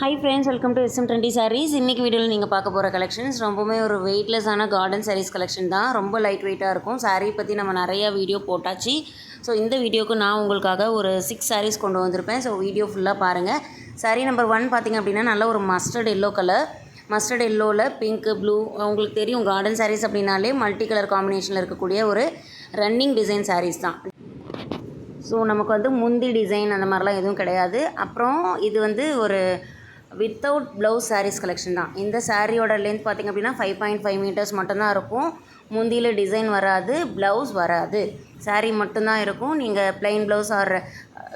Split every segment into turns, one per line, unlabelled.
Hi friends welcome to SM twenty sarees இன்றைக்கி வீடியோவில் நீங்கள் பார்க்க போகிற கலெக்ஷன்ஸ் ரொம்பவுமே ஒரு வெயிட்லெஸ்ஸான கார்டன் சாரீஸ் கலெக்ஷன் தான். ரொம்ப லைட் வெயிட்டாக இருக்கும். சாரீ பற்றி நம்ம நிறையா வீடியோ போட்டாச்சு. ஸோ இந்த வீடியோக்கு நான் உங்களுக்காக ஒரு சிக்ஸ் சாரீஸ் கொண்டு வந்திருப்பேன். ஸோ வீடியோ ஃபுல்லாக பாருங்கள் சாரீ நம்பர் ஒன் பார்த்திங்க அப்படின்னா நல்ல ஒரு மஸ்டர்ட் எல்லோ கலர் மஸ்டர்ட் எல்லோவில் பிங்க்கு ப்ளூ உங்களுக்கு தெரியும் கார்டன் சாரீஸ் அப்படின்னாலே மல்டி கலர் காம்பினேஷனில் இருக்கக்கூடிய ஒரு ரன்னிங் டிசைன் சாரீஸ் தான். ஸோ நமக்கு வந்து முந்தி டிசைன் அந்த மாதிரிலாம் எதுவும் கிடையாது. அப்புறம் இது வந்து ஒரு வித்தவுட் ப்ளவுஸ் சாரீஸ் கலெக்ஷன் தான். இந்த சாரியோட லென்த் பார்த்திங்க அப்படின்னா ஃபைவ் பாயிண்ட் ஃபைவ் மீட்டர்ஸ் மட்டும்தான் இருக்கும். முந்தியில் டிசைன் வராது ப்ளவுஸ் வராது. சாரீ மட்டும்தான் இருக்கும். நீங்கள் plain blouse or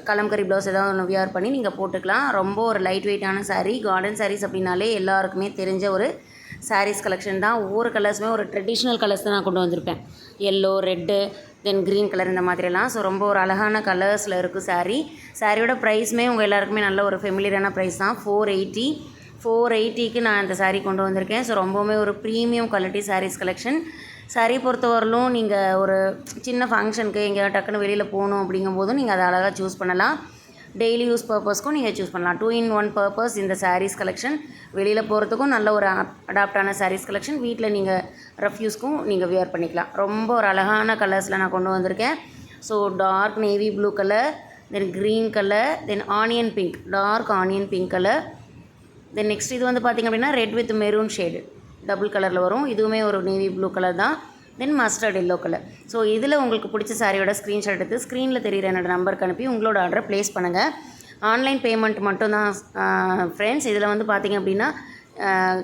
kalamkari blouse ஏதாவது ஒன்று வியர் பண்ணி நீங்கள் போட்டுக்கலாம். ரொம்ப ஒரு லைட் வெயிட்டான சாரீ கார்டன் சாரீஸ் அப்படின்னாலே எல்லாருக்குமே தெரிஞ்ச ஒரு சாரீஸ் கலெக்ஷன் தான். ஒவ்வொரு கலர்ஸுமே ஒரு ட்ரெடிஷ்னல் கலர்ஸ் தான் நான் கொண்டு வந்திருப்பேன். Yellow red then green colour இந்த மாதிரிலாம். ஸோ ரொம்ப ஒரு அழகான கலர்ஸில் இருக்குது சாரீ சாரியோட ப்ரைஸுமே உங்கள் எல்லாருக்குமே நல்ல ஒரு ஃபெமிலியரான ப்ரைஸ் தான். ஃபோர் எயிட்டி ஃபோர் எயிட்டிக்கு நான் இந்த சாரீ கொண்டு வந்திருக்கேன். ஸோ ரொம்பவுமே ஒரு premium quality sarees collection saree பொறுத்தவரையிலும் நீங்கள் ஒரு சின்ன ஃபங்க்ஷனுக்கு எங்கேயாவது டக்குன்னு வெளியில் போகணும் அப்படிங்கும்போதும் நீங்கள் அதை அழகாக சூஸ் பண்ணலாம். டெய்லி யூஸ் பர்பஸ்க்கும் நீங்கள் சூஸ் பண்ணலாம். டூ இன் ஒன் பர்பஸ் இந்த சாரீஸ் கலெக்ஷன் வெளியில் போகிறதுக்கும் நல்ல ஒரு அடாப்டான சாரீஸ் கலெக்ஷன் வீட்டில் நீங்கள் ரஃப்யூஸ்க்கும் நீங்கள் வியர் பண்ணிக்கலாம். ரொம்ப ஒரு அழகான கலர்ஸில் நான் கொண்டு வந்திருக்கேன். So dark navy blue colour then green colour then onion pink dark onion pink colour then next இது வந்து பார்த்திங்க அப்படின்னா red with maroon shade double கலரில் வரும். இதுவுமே ஒரு நேவி ப்ளூ கலர் தான். Then mustard yellow colour so இதில் உங்களுக்கு பிடிச்ச சாரியோட ஸ்க்ரீன்ஷாட் எடுத்து ஸ்க்ரீனில் தெரிகிற என்னோட நம்பருக்கு அனுப்பி உங்களோட ஆர்டரை ப்ளேஸ் பண்ணுங்கள் ஆன்லைன் பேமெண்ட் மட்டும்தான் ஃப்ரெண்ட்ஸ் இதில் வந்து பார்த்திங்க அப்படின்னா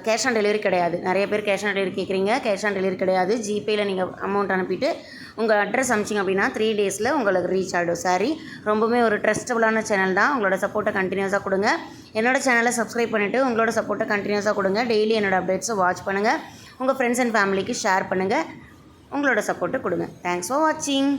கேஷ் ஆன் டெலிவரி கிடையாது. நிறைய பேர் கேஷ் ஆன் டெலிவரி கேட்குறீங்க கேஷ் ஆன் டெலிவரி கிடையாது. ஜிபேயில் நீங்கள் அமௌண்ட் அனுப்பிட்டு உங்கள் அட்ரஸ் அமிச்சிங்க அப்படின்னா த்ரீ டேஸில் உங்களுக்கு ரீச் ஆகிடும் சாரி ரொம்பவுமே ஒரு ட்ரஸ்டபுளான சேனல் தான். உங்களோட சப்போர்ட்டை கண்டினியூஸாக கொடுங்க. என்னோடய சேனலை சப்ஸ்கிரைப் பண்ணிவிட்டு உங்களோட சப்போர்ட்டை கண்டினியூஸாக கொடுங்க. டெய்லி என்னோட அப்டேட்ஸை வாட்ச் பண்ணுங்கள் உங்கள் ஃப்ரெண்ட்ஸ் அண்ட் ஃபேமிலிக்கு ஷேர் பண்ணுங்கள் உங்களோட சப்போர்ட்டை கொடுங்க. தேங்க்ஸ் ஃபார் வாட்சிங்